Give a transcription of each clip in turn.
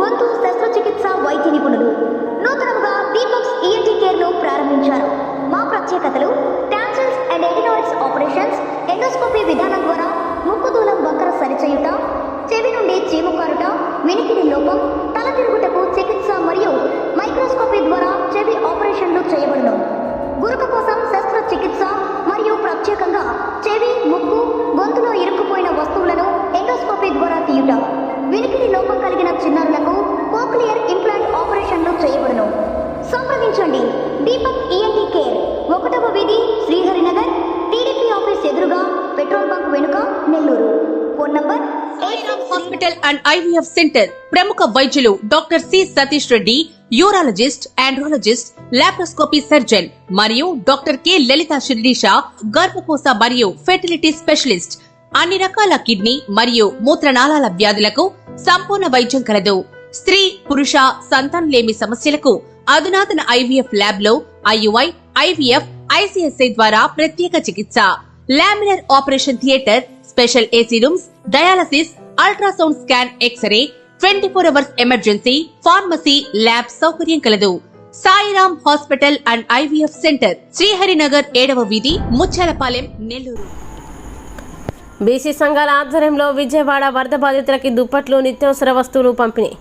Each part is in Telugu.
గొంతు శస్త్రచికిత్స వైద్య నిపుణులు. నూతనంగా దీపక్స్ ఈఎన్టీ కేర్ను ప్రారంభించారు. మా ప్రత్యేకతలు tonsils and adenoids operations endoscopy విధానం ద్వారా ముక్కు దూలం వంకర సరిచేయుట చెవి నుండి చీము కారుట వినికిడి లోపం తల తిరుగుటకు చికిత్స మరియు మైక్రోస్కోపీ ద్వారా చెవి ఆపరేషన్లు చేయబడును. గురుక కోసం శస్త్రచికిత్స మరియు ప్రత్యేకంగా చెవి ముక్కు కిడ్నీ లోపం కలిగిన చిన్నారులకు కోక్లియర్ ఇంప్లాంట్ ఆపరేషన్లు చేయబడును. సంప్రదించండి. దీపక్ ఈఎన్టీ కేర్ ఒకటవ వీధి శ్రీహరినగర్ టీడీపీ ఆఫీస్ ఎదురుగా పెట్రోల్ బంక్ వెనుక Nellore. Phone number hospital and IVF centre. ప్రముఖ వైద్యులు doctor C Satish Reddy urologist andrologist laparoscopy surgeon మరియు డాక్టర్ కె లలిత శిరీష గర్భకోశ మరియు ఫెర్టిలిటీ స్పెషలిస్ట్. అన్ని రకాల కిడ్నీ మరియు మూత్రనాళాల వ్యాధులకు సంపూర్ణ వైద్యం కలదు. స్త్రీ పురుష సంతానలేమి సమస్యలకు అధునాతన ఐవీఎఫ్ ల్యాబ్లో ఐయుఐ ఐవీఎఫ్ ఐసీఎస్ఐ ద్వారా ప్రత్యేక చికిత్స. Laminar operation theatre special AC rooms dialysis ultrasound scan X ray twenty four hours emergency pharmacy lab సౌకర్యం కలదు. Sairam hospital and IVF centre Sriharinagar ఏడవ వీధి ముచ్చాలపాలెం నెల్లూరు. బీసీ సంఘాల ఆధ్వర్యంలో విజయవాడ వరద బాధితులకి దుప్పట్లు నిత్యావసర వస్తువులు పంపిణీ.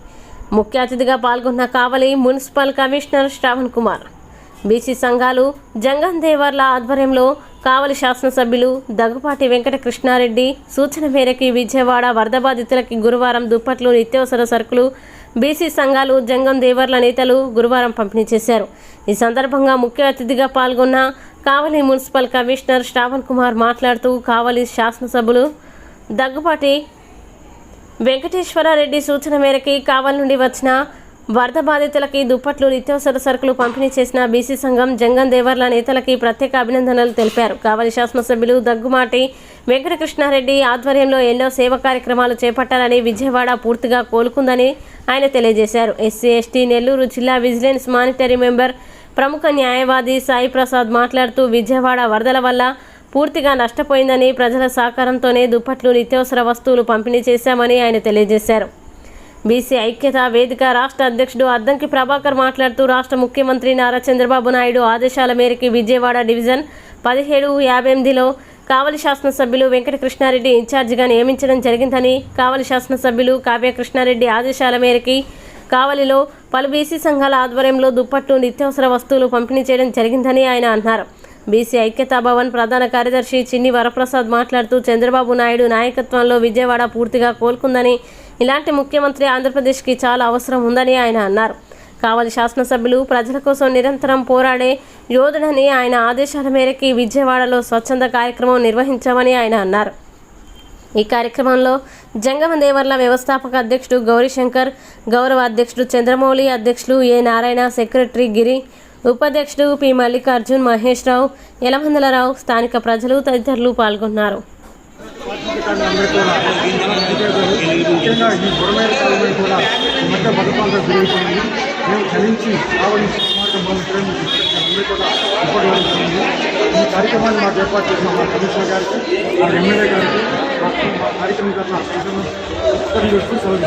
ముఖ్య అతిథిగా పాల్గొన్న Kavali municipal commissioner Shravan Kumar. BC సంఘాలు జంగన్ దేవర్ల ఆధ్వర్యంలో కావలి శాసనసభ్యులు దగ్గుపాటి వెంకటకృష్ణారెడ్డి సూచన మేరకు విజయవాడ వరద బాధితులకి గురువారం దుప్పట్లు నిత్యావసర సరుకులు బీసీ సంఘాలు జంగం దేవర్ల నేతలు గురువారం పంపిణీ చేశారు. ఈ సందర్భంగా ముఖ్య అతిథిగా పాల్గొన్న కావలి మున్సిపల్ కమిషనర్ శ్రావణ్ కుమార్ మాట్లాడుతూ కావలి శాసనసభ్యులు దగ్గుపాటి వెంకటేశ్వరారెడ్డి సూచన మేరకి కావలి నుండి వచ్చిన వరద బాధితులకి దుప్పట్లు నిత్యావసర సరుకులు పంపిణీ చేసిన బీసీ సంఘం జంగన్ దేవర్ల నేతలకి ప్రత్యేక అభినందనలు తెలిపారు. కావలి శాసనసభ్యులు దగ్గుమాటి వెంకటకృష్ణారెడ్డి ఆధ్వర్యంలో ఎన్నో సేవ కార్యక్రమాలు చేపట్టాలని విజయవాడ పూర్తిగా కోలుకుందని ఆయన తెలియజేశారు. ఎస్సీ ఎస్టీ నెల్లూరు జిల్లా విజిలెన్స్ మానిటరీ మెంబర్ ప్రముఖ న్యాయవాది సాయి ప్రసాద్ మాట్లాడుతూ విజయవాడ వరదల వల్ల పూర్తిగా నష్టపోయిందని ప్రజల సహకారంతోనే దుప్పట్లు నిత్యావసర వస్తువులు పంపిణీ చేశామని ఆయన తెలియజేశారు. బీసీ ఐక్యత వేదిక రాష్ట్ర అధ్యక్షుడు అద్దంకి ప్రభాకర్ మాట్లాడుతూ రాష్ట్ర ముఖ్యమంత్రి నారా చంద్రబాబు నాయుడు ఆదేశాల మేరకు విజయవాడ డివిజన్ పదిహేడు యాభై ఎనిమిదిలో కావలి శాసనసభ్యులు వెంకటకృష్ణారెడ్డి ఇన్ఛార్జిగా నియమించడం జరిగిందని కావలి శాసనసభ్యులు కావ్య కృష్ణారెడ్డి ఆదేశాల మేరకు కావలిలో పలు బీసీ సంఘాల ఆధ్వర్యంలో దుప్పట్లు నిత్యావసర వస్తువులు పంపిణీ చేయడం జరిగిందని ఆయన అన్నారు. బీసీ ఐక్యతా భవన్ ప్రధాన కార్యదర్శి చిన్ని వరప్రసాద్ మాట్లాడుతూ చంద్రబాబు నాయుడు నాయకత్వంలో విజయవాడ పూర్తిగా కోలుకుందని ఇలాంటి ముఖ్యమంత్రి ఆంధ్రప్రదేశ్కి చాలా అవసరం ఉందని ఆయన అన్నారు. కావలి శాసనసభ్యులు ప్రజల కోసం నిరంతరం పోరాడే యోధుడని ఆయన ఆదేశాల మేరకు విజయవాడలో స్వచ్ఛంద కార్యక్రమం నిర్వహించామని ఆయన అన్నారు. ఈ కార్యక్రమంలో జంగమ దేవర్ల వ్యవస్థాపక అధ్యక్షుడు గౌరీశంకర్ గౌరవ అధ్యక్షుడు చంద్రమౌళి అధ్యక్షులు ఏ నారాయణ సెక్రటరీ గిరి ఉపాధ్యక్షుడు పి మల్లికార్జున్ మహేష్ రావు యలమందలరావు స్థానిక ప్రజలు తదితరులు పాల్గొన్నారు. మేము చలించి కూడా ఇప్పటి వరకు ఈ కార్యక్రమాన్ని మాకు ఏర్పాటు చేసిన మా కమిషనర్ గారికి మా ఎమ్మెల్యే గారికి మా కార్యక్రమం కన్నా ఉత్తరం చేస్తూ సెలవు